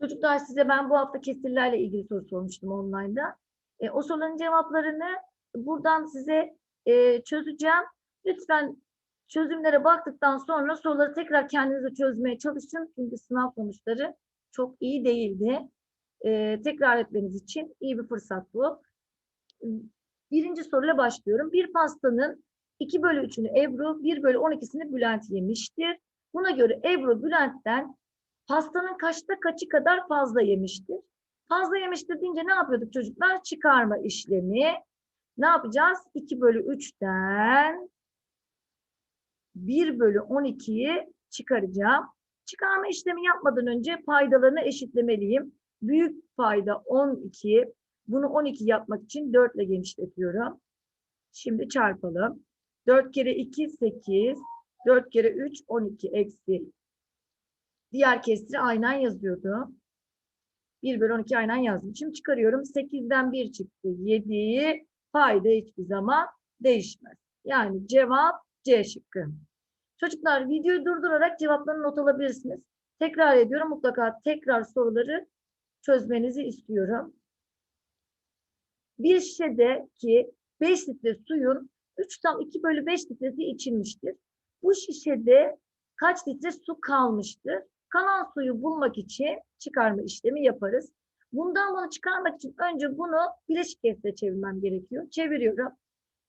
Çocuklar size ben bu hafta kesirlerle ilgili soru sormuştum online'da. E, o soruların cevaplarını buradan size e, çözeceğim. Lütfen çözümlere baktıktan sonra soruları tekrar kendinize çözmeye çalışın. Çünkü sınav sonuçları çok iyi değildi. E, tekrar etmeniz için iyi bir fırsat bu. Birinci soruyla başlıyorum. Bir pastanın 2 bölü 3'ünü Ebru, 1 bölü 12'sini Bülent yemiştir. Buna göre Ebru Bülent'ten pastanın kaçta kaçı kadar fazla yemiştir? Fazla yemiştir deyince ne yapıyorduk çocuklar? Çıkarma işlemi. Ne yapacağız? 2 bölü 3'ten 1 bölü 12'yi çıkaracağım. Çıkarma işlemi yapmadan önce paydalarını eşitlemeliyim. Büyük payda 12. Bunu 12 yapmak için 4 ile genişletiyorum. Şimdi çarpalım. 4 kere 2 8. 4 kere 3 12 eksi. Diğer kesri aynen yazıyordu. 1 bölü 12 aynen yazdım. Şimdi çıkarıyorum. 8'den 1 çıktı. 7. Payda hiçbir zaman değişmez. Yani cevap C şıkkı. Çocuklar videoyu durdurarak cevaplarını not alabilirsiniz. Tekrar ediyorum. Mutlaka tekrar soruları çözmenizi istiyorum. Bir şişedeki 5 litre suyun 3 tam 2 bölü 5 litresi içilmiştir. Bu şişede kaç litre su kalmıştır? Kalan suyu bulmak için çıkarma işlemi yaparız. Bundan bunu çıkarmak için önce bunu bileşik kesre çevirmem gerekiyor. Çeviriyorum.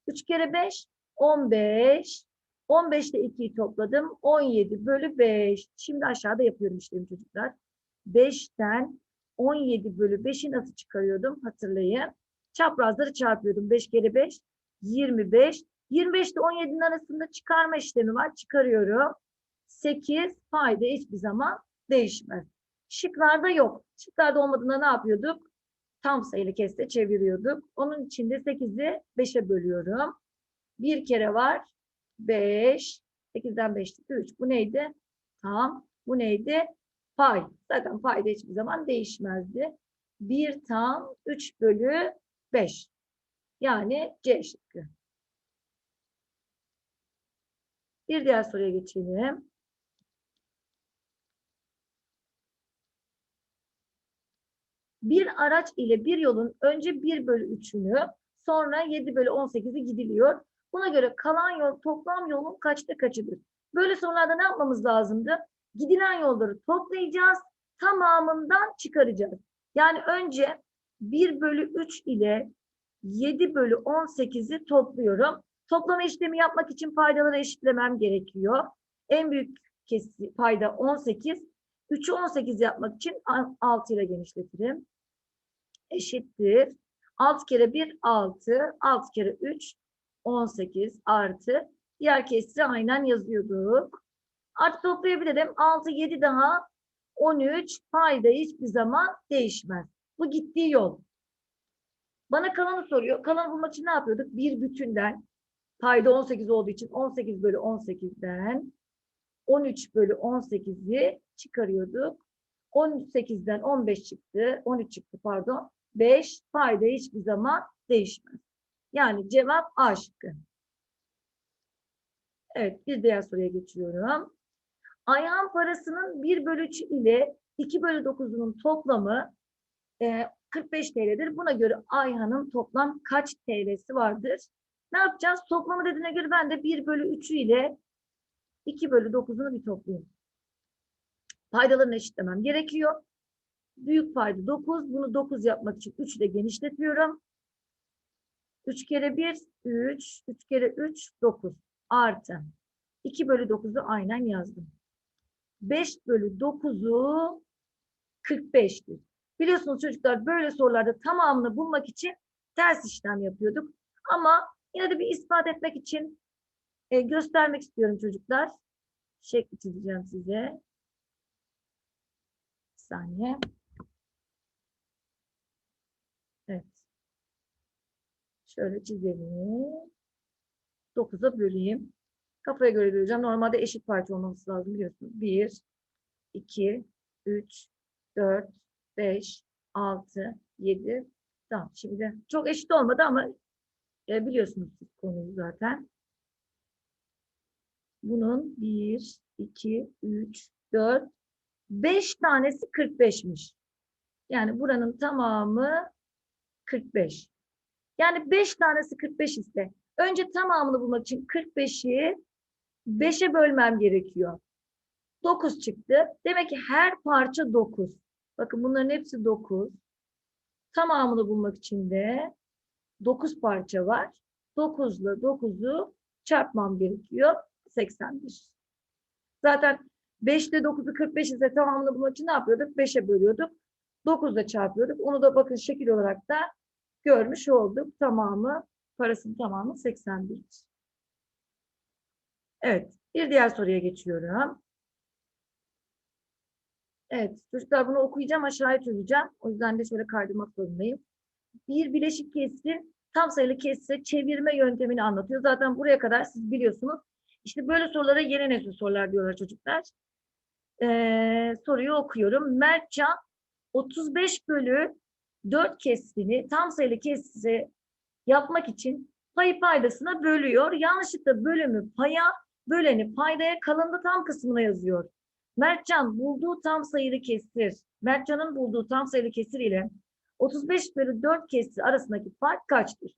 3 kere 5, 15. 15 ile 2'yi topladım. 17 bölü 5. Şimdi aşağıda yapıyorum işlemi çocuklar. 5'ten 17 bölü 5'i nasıl çıkarıyordum? Hatırlayın. Çaprazları çarpıyordum. 5 kere 5, 25. 25 ile 17'nin arasında çıkarma işlemi var. Çıkarıyorum. 8 payda hiçbir zaman değişmez. Şıklarda yok. Şıklarda olmadığında ne yapıyorduk? Tam sayılı keste çeviriyorduk. Onun için de 8'i 5'e bölüyorum. Bir kere var. 5. 8'den 5 çıktı 3. Bu neydi? Tam. Bu neydi? Pay. Zaten payda hiçbir zaman değişmezdi. 1 tam 3 bölü 5. Yani C şıkkı. Bir diğer soruya geçelim. Bir araç ile bir yolun önce 1 bölü 3'ünü sonra 7 bölü 18'i gidiliyor. Buna göre kalan yol toplam yolun kaçta kaçıdır? Böyle sorularda ne yapmamız lazımdı? Gidilen yolları toplayacağız, tamamından çıkaracağız. Yani önce 1 bölü 3 ile 7 bölü 18'i topluyorum. Toplama işlemi yapmak için paydaları eşitlemem gerekiyor. En büyük payda 18. 3'ü 18 yapmak için 6 ile genişletirim. Eşittir. 6 kere 1 6. 6 kere 3 18 artı. Diğer kesri aynen yazıyorduk. Artı toplayabilirim. 6 7 daha 13 payda hiçbir zaman değişmez. Bu gittiği yol. Bana kalanı soruyor. Kalanı bulmak için ne yapıyorduk? Bir bütünden payda 18 olduğu için 18 bölü 18'den 13 bölü 18'i çıkarıyorduk. 18'den 15 çıktı. 13 çıktı pardon. 5 payda hiçbir zaman değişmez. Yani cevap A şıkkı. Evet bir diğer soruya geçiyorum. Ayhan parasının 1 bölü 3 ile 2 bölü 9'unun toplamı e, 45 TL'dir. Buna göre Ayhan'ın toplam kaç TL'si vardır? Ne yapacağız? Toplamı dediğine göre ben de 1 bölü 3'ü ile 2 bölü 9'unu bir toplayayım. Paydalarını eşitlemem gerekiyor. Büyük payda 9. Bunu 9 yapmak için 3 ile genişletiyorum. 3 kere 1, 3. 3 kere 3, 9. Artı. 2 bölü 9'u aynen yazdım. 5 bölü 9'u 45'tir. Biliyorsunuz çocuklar böyle sorularda tamamını bulmak için ters işlem yapıyorduk. Ama yine de bir ispat etmek için e, göstermek istiyorum çocuklar. Şekli çizeceğim size. Bir saniye. Evet. Şöyle çizelim. 9'a böleyim. Kafaya göre böleceğim. Normalde eşit parça olması lazım biliyorsunuz. 1, 2, 3, 4, 5, 6, 7. Tamam şimdi çok eşit olmadı ama e, biliyorsunuz konuyu zaten. Bunun 1, 2, 3, 4, 5 tanesi 45'miş. Yani buranın tamamı 45. Yani 5 tanesi 45 ise önce tamamını bulmak için 45'i 5'e bölmem gerekiyor. 9 çıktı. Demek ki her parça 9. Bakın bunların hepsi 9. Tamamını bulmak için de 9 parça var. 9 ile 9'u çarpmam gerekiyor. 81. Zaten 5 ile 9'u 45 ise tamamını bulmak için ne yapıyorduk? 5'e bölüyorduk. 9 ile çarpıyorduk. Onu da bakın şekil olarak da görmüş olduk. Tamamı, parasının tamamı 81. Evet, bir diğer soruya geçiyorum. Evet, çocuklar bunu okuyacağım, aşağıya çözeceğim. O yüzden de şöyle kaydırmak zorundayım. Bir bileşik kesir, tam sayılı kesire çevirme yöntemini anlatıyor. Zaten buraya kadar siz biliyorsunuz. İşte böyle sorulara yeni nesil sorular diyorlar çocuklar. Ee, soruyu okuyorum. Mertcan 35 bölü 4 kestiğini tam sayılı kesiri yapmak için payı paydasına bölüyor. Yanlışlıkla bölümü paya, böleni paydaya kalındı tam kısmına yazıyor. Mertcan bulduğu tam sayılı kesir, Mertcan'ın bulduğu tam sayılı kesir ile 35 bölü 4 kesir arasındaki fark kaçtır?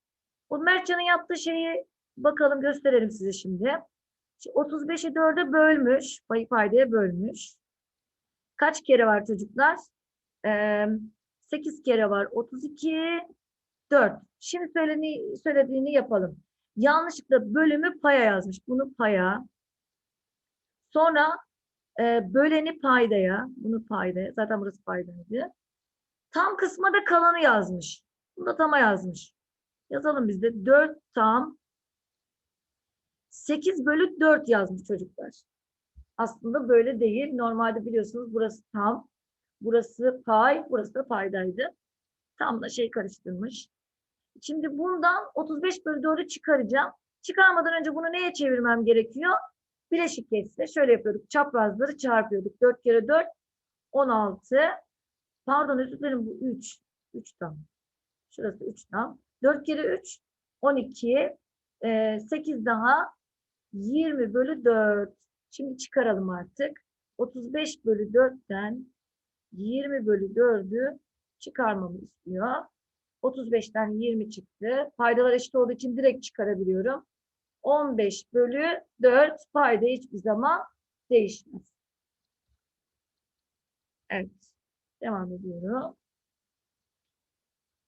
Bu Mertcan'ın yaptığı şeyi bakalım gösterelim size şimdi. 35'i 4'e bölmüş, payı paydaya bölmüş. Kaç kere var çocuklar? Ee, 8 kere var. 32, 4. Şimdi söyleni, söylediğini yapalım. Yanlışlıkla bölümü paya yazmış. Bunu paya. Sonra e, böleni paydaya. Bunu paydaya. Zaten burası paydaydı. Tam kısma da kalanı yazmış. Bunu da tama yazmış. Yazalım biz de. 4 tam 8 bölü 4 yazmış çocuklar. Aslında böyle değil. Normalde biliyorsunuz burası tam. Burası pay. Burası da paydaydı. Tam da şey karıştırmış. Şimdi bundan 35 bölü 4'ü çıkaracağım. Çıkarmadan önce bunu neye çevirmem gerekiyor? Bileşik kesre. Şöyle yapıyorduk. Çaprazları çarpıyorduk. 4 kere 4 16. Pardon özür dilerim bu 3. 3 tam. Şurası 3 tam. 4 kere 3 12. Ee, 8 daha 20 bölü 4. Şimdi çıkaralım artık. 35 bölü 4'ten 20 bölü 4'ü çıkarmamı istiyor. 35'ten 20 çıktı. Paydalar eşit olduğu için direkt çıkarabiliyorum. 15 bölü 4 payda hiçbir zaman değişmez. Evet. Devam ediyorum.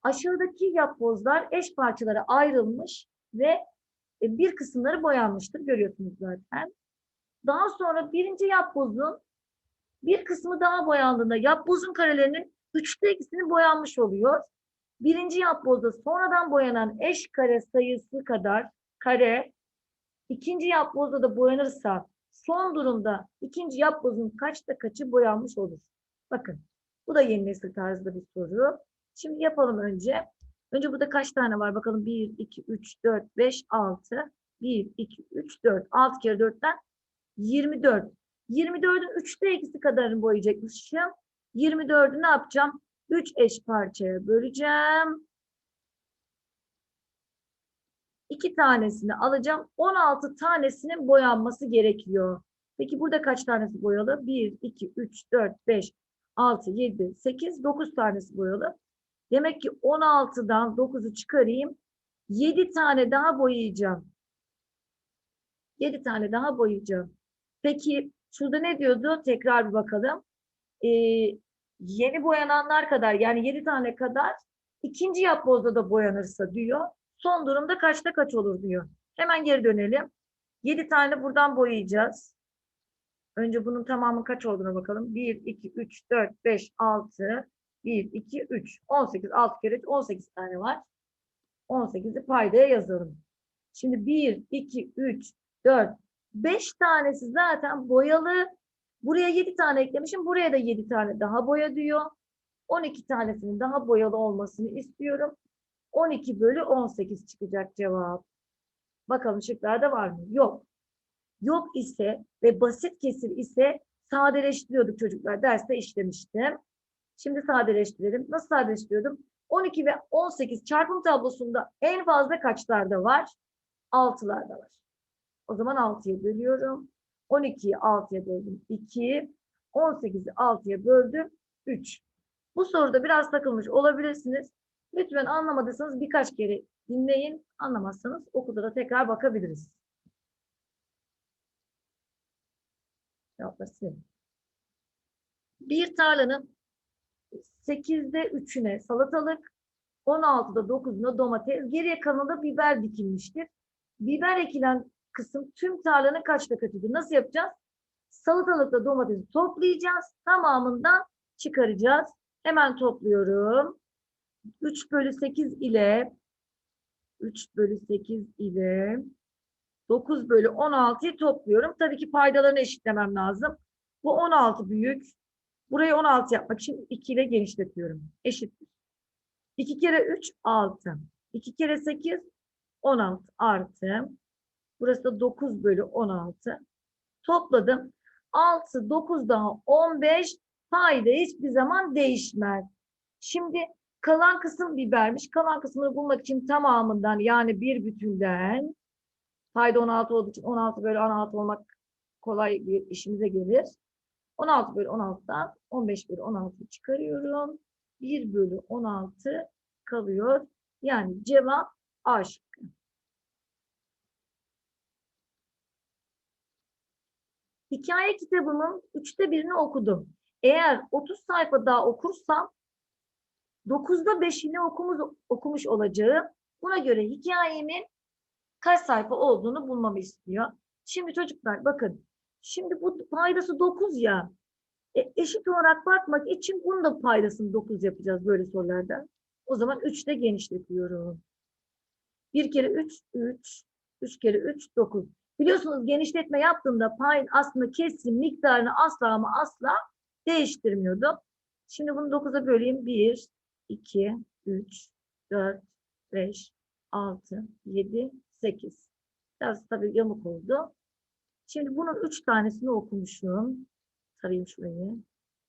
Aşağıdaki yapbozlar eş parçalara ayrılmış ve bir kısımları boyanmıştır. Görüyorsunuz zaten. Daha sonra birinci yapbozun bir kısmı daha boyandığında yapbozun karelerinin üçte ikisini boyanmış oluyor. Birinci yapbozda sonradan boyanan eş kare sayısı kadar kare ikinci yapbozda da boyanırsa son durumda ikinci yapbozun kaçta kaçı boyanmış olur? Bakın bu da yeni nesil tarzında bir soru. Şimdi yapalım önce. Önce burada kaç tane var? Bakalım 1, 2, 3, 4, 5, 6. 1, 2, 3, 4. 6 kere 4'ten 24. 24'ün 3'te ikisi kadarını boyayacakmışım. 24'ü ne yapacağım? 3 eş parçaya böleceğim. 2 tanesini alacağım. 16 tanesinin boyanması gerekiyor. Peki burada kaç tanesi boyalı? 1, 2, 3, 4, 5, 6, 7, 8, 9 tanesi boyalı. Demek ki 16'dan 9'u çıkarayım. 7 tane daha boyayacağım. 7 tane daha boyayacağım. Peki şurada ne diyordu? Tekrar bir bakalım. Ee, yeni boyananlar kadar yani 7 tane kadar ikinci yapbozda da boyanırsa diyor. Son durumda kaçta kaç olur diyor. Hemen geri dönelim. 7 tane buradan boyayacağız. Önce bunun tamamı kaç olduğuna bakalım. 1, 2, 3, 4, 5, 6, 1, 2, 3, 18, 6 kere 3, 18 tane var. 18'i paydaya yazalım. Şimdi 1, 2, 3, 4, 5 tanesi zaten boyalı. Buraya 7 tane eklemişim. Buraya da 7 tane daha boya diyor. 12 tanesinin daha boyalı olmasını istiyorum. 12 bölü 18 çıkacak cevap. Bakalım şıklarda var mı? Yok. Yok ise ve basit kesir ise sadeleştiriyorduk çocuklar. Derste işlemiştim. Şimdi sadeleştirelim. Nasıl sadeleştiriyordum? 12 ve 18 çarpım tablosunda en fazla kaçlarda var? 6'larda var. O zaman 6'ya bölüyorum. 12'yi 6'ya böldüm 2. 18'i 6'ya böldüm 3. Bu soruda biraz takılmış olabilirsiniz. Lütfen anlamadıysanız birkaç kere dinleyin. Anlamazsanız okulda da tekrar bakabiliriz. Cevaplar C. Bir tarlanın 8'de 3'üne salatalık, 16'da 9'una domates, geriye kalanında biber dikilmiştir. Biber ekilen kısım tüm tarlanın kaçta kaçıdır? Nasıl yapacağız? Salatalıkla domatesi toplayacağız. Tamamından çıkaracağız. Hemen topluyorum. 3 bölü 8 ile 3 bölü 8 ile 9 bölü 16'yı topluyorum. Tabii ki paydalarını eşitlemem lazım. Bu 16 büyük. Burayı 16 yapmak için 2 ile genişletiyorum. Eşittir. 2 kere 3 6. 2 kere 8 16 artı. Burası da 9 bölü 16. Topladım. 6, 9 daha 15. Payda hiçbir zaman değişmez. Şimdi kalan kısım bibermiş. Kalan kısmını bulmak için tamamından yani bir bütünden payda 16 olduğu için 16 bölü 16 olmak kolay bir işimize gelir. 16 bölü 16'dan 15 bölü 16 çıkarıyorum. 1 bölü 16 kalıyor. Yani cevap A şıkkı. Hikaye kitabımın üçte birini okudum. Eğer 30 sayfa daha okursam 9'da 5'ini okumuş, okumuş olacağım. Buna göre hikayemin kaç sayfa olduğunu bulmamı istiyor. Şimdi çocuklar bakın. Şimdi bu paydası 9 ya. E, eşit olarak bakmak için bunun da paydasını 9 yapacağız böyle sorularda. O zaman 3 ile genişletiyorum. 1 kere 3, 3. 3 kere 3, 9. Biliyorsunuz genişletme yaptığımda payın aslında kesim miktarını asla ama asla değiştirmiyordum. Şimdi bunu 9'a böleyim. 1, 2, 3, 4, 5, 6, 7, 8. Biraz tabii yamuk oldu. Şimdi bunun 3 tanesini okumuşum. Tarayayım şurayı.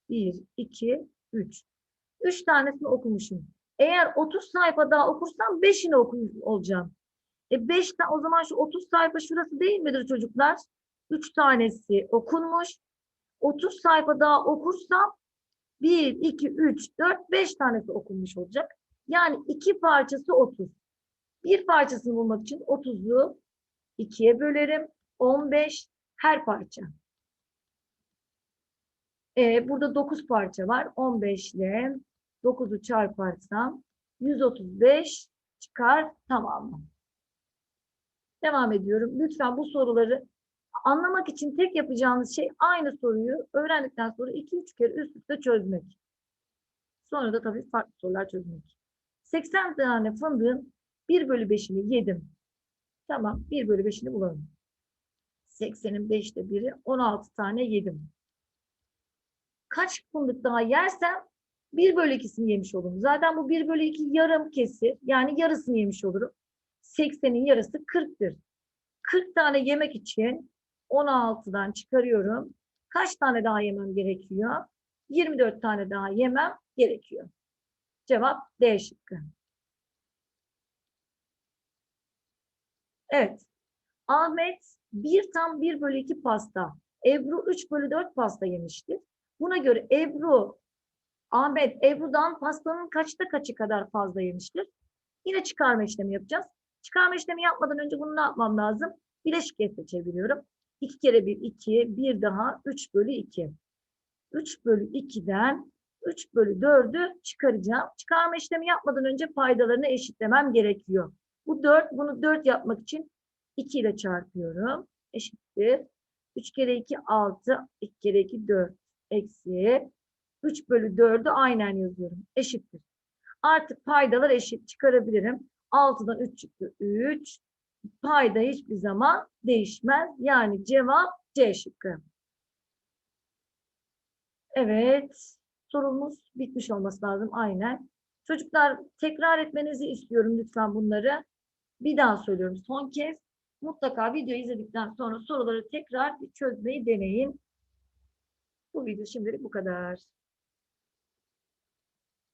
1, 2, 3. 3 tanesini okumuşum. Eğer 30 sayfa daha okursam 5'ini okumuş olacağım. E 5 tane o zaman şu 30 sayfa şurası değil midir çocuklar? 3 tanesi okunmuş. 30 sayfa daha okursam 1, 2, 3, 4, 5 tanesi okunmuş olacak. Yani iki parçası 30. Bir parçasını bulmak için 30'u 2'ye bölerim. 15 her parça. E, burada 9 parça var. 15 ile 9'u çarparsam 135 çıkar tamamı. Devam ediyorum. Lütfen bu soruları anlamak için tek yapacağınız şey aynı soruyu öğrendikten sonra 2-3 kere üst üste çözmek. Sonra da tabii farklı sorular çözmek. 80 tane fındığın 1 bölü 5'ini yedim. Tamam 1 bölü 5'ini bulalım. 80'in 5'te 1'i 16 tane yedim. Kaç fındık daha yersem 1 bölü 2'sini yemiş olurum. Zaten bu 1 bölü 2 yarım kesir. Yani yarısını yemiş olurum. 80'in yarısı 40'tır. 40 tane yemek için 16'dan çıkarıyorum. Kaç tane daha yemem gerekiyor? 24 tane daha yemem gerekiyor. Cevap D şıkkı. Evet. Ahmet 1 tam 1 bölü 2 pasta. Ebru 3 bölü 4 pasta yemiştir. Buna göre Ebru, Ahmet Ebru'dan pastanın kaçta kaçı kadar fazla yemiştir? Yine çıkarma işlemi yapacağız. Çıkarma işlemi yapmadan önce bunu ne yapmam lazım? Bileşik kesre çeviriyorum. 2 kere 1, 2, bir daha 3 bölü 2. 3 bölü 2'den 3 bölü 4'ü çıkaracağım. Çıkarma işlemi yapmadan önce paydalarını eşitlemem gerekiyor. Bu 4, bunu 4 yapmak için 2 ile çarpıyorum. Eşittir. 3 kere 2, 6, 2 kere 2, 4. Eksi 3 bölü 4'ü aynen yazıyorum. Eşittir. Artık paydalar eşit çıkarabilirim. 6'dan 3 çıktı 3. Payda hiçbir zaman değişmez. Yani cevap C şıkkı. Evet. Sorumuz bitmiş olması lazım aynen. Çocuklar tekrar etmenizi istiyorum lütfen bunları. Bir daha söylüyorum son kez. Mutlaka video izledikten sonra soruları tekrar bir çözmeyi deneyin. Bu video şimdilik bu kadar.